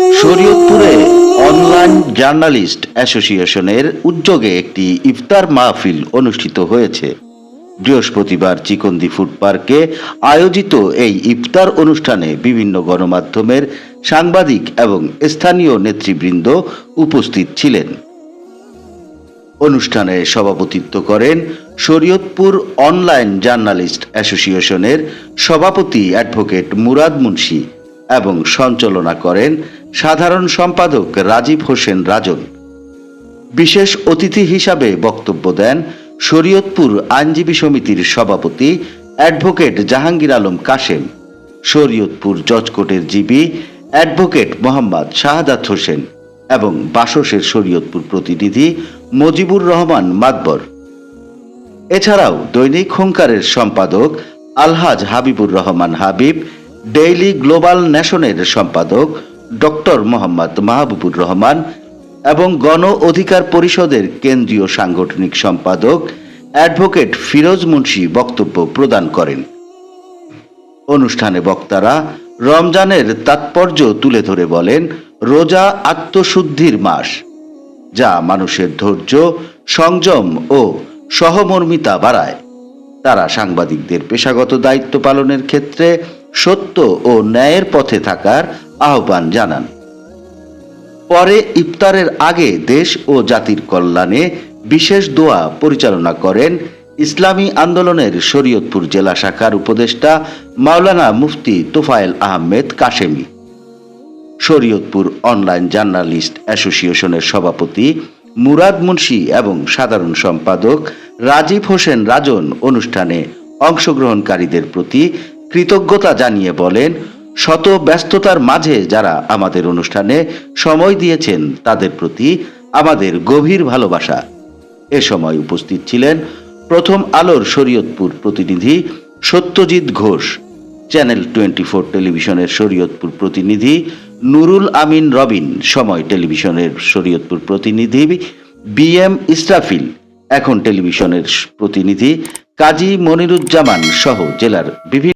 শরীয়তপুরে online journalist অ্যাসোসিয়েশনের উদ্যোগে একটি ইফতার মাহফিল অনুষ্ঠিত হয়েছে। বৃহস্পতিবার চিকন্দি ফুড পার্কে আয়োজিত এই ইফতার অনুষ্ঠানে বিভিন্ন গণমাধ্যমের সাংবাদিক এবং স্থানীয় নেতৃবৃন্দ উপস্থিত ছিলেন। অনুষ্ঠানে সভাপতিত্ব করেন শরীয়তপুর অনলাইন জার্নালিস্ট অ্যাসোসিয়েশনের সভাপতি অ্যাডভোকেট মুরাদ মুন্সি এবং সঞ্চালনা করেন সাধারণ সম্পাদক রাজীব হোসেন রাজন। বিশেষ অতিথি হিসাবে বক্তব্য দেন শরীয়তপুর আইনজীবী সমিতির সভাপতি অ্যাডভোকেট জাহাঙ্গীর আলম কাশেম, শরীয়তপুর জজ কোর্টের জিবি অ্যাডভোকেট মোহাম্মদ শাহাদাত হোসেন এবং বাসসের শরীয়তপুর প্রতিনিধি মজিবুর রহমান মাতবর। এছাড়াও দৈনিক হুঙ্কারের সম্পাদক আলহাজ হাবিবুর রহমান হাবিব, ডেইলি গ্লোবাল ন্যাশনের সম্পাদক ডক্টর মোহাম্মদ মাহবুবুর রহমান এবং গণ অধিকার পরিষদের কেন্দ্রীয় সাংগঠনিক সম্পাদক অ্যাডভোকেট ফিরোজ মুন্সি বক্তব্য প্রদান করেন। অনুষ্ঠানে বক্তারা রমজানের তাৎপর্য তুলে ধরে বলেন, রোজা আত্মশুদ্ধির মাস, যা মানুষের ধৈর্য, সংযম ও সহমর্মিতা বাড়ায়। তারা সাংবাদিকদের পেশাগত দায়িত্ব পালনের ক্ষেত্রে সত্য ও ন্যায়ের পথে থাকার আহ্বান জানান। পরে ইফতারের আগে দেশ ও জাতির কল্যাণে বিশেষ দোয়া পরিচালনা করেন ইসলামী আন্দোলনের শরীয়তপুর জেলা শাখার উপদেষ্টা মাওলানা মুফতি তোফায়েল আহমেদ কাশেমি। শরীয়তপুর অনলাইন জার্নালিস্ট অ্যাসোসিয়েশনের সভাপতি মুরাদ মুন্সি এবং সাধারণ সম্পাদক রাজীব হোসেন রাজন অনুষ্ঠানে অংশগ্রহণকারীদের প্রতি কৃতজ্ঞতা জানিয়ে বলেন, শত ব্যস্ততার মাঝে যারা আমাদের অনুষ্ঠানে সময় দিয়েছেন, তাদের প্রতি আমাদের গভীর ভালোবাসা। এ সময় উপস্থিত ছিলেন প্রথম আলোর শরীয়তপুর প্রতিনিধি Satyajit Ghosh, channel twenty four টেলিভিশনের শরীয়তপুর প্রতিনিধি নুরুল আমিন রবিন, সময় টেলিভিশনের শরীয়তপুর প্রতিনিধি বি এম ইসরাফিল, এখন টেলিভিশনের প্রতিনিধি কাজী মনিরুজ্জামান সহ জেলার বিভিন্ন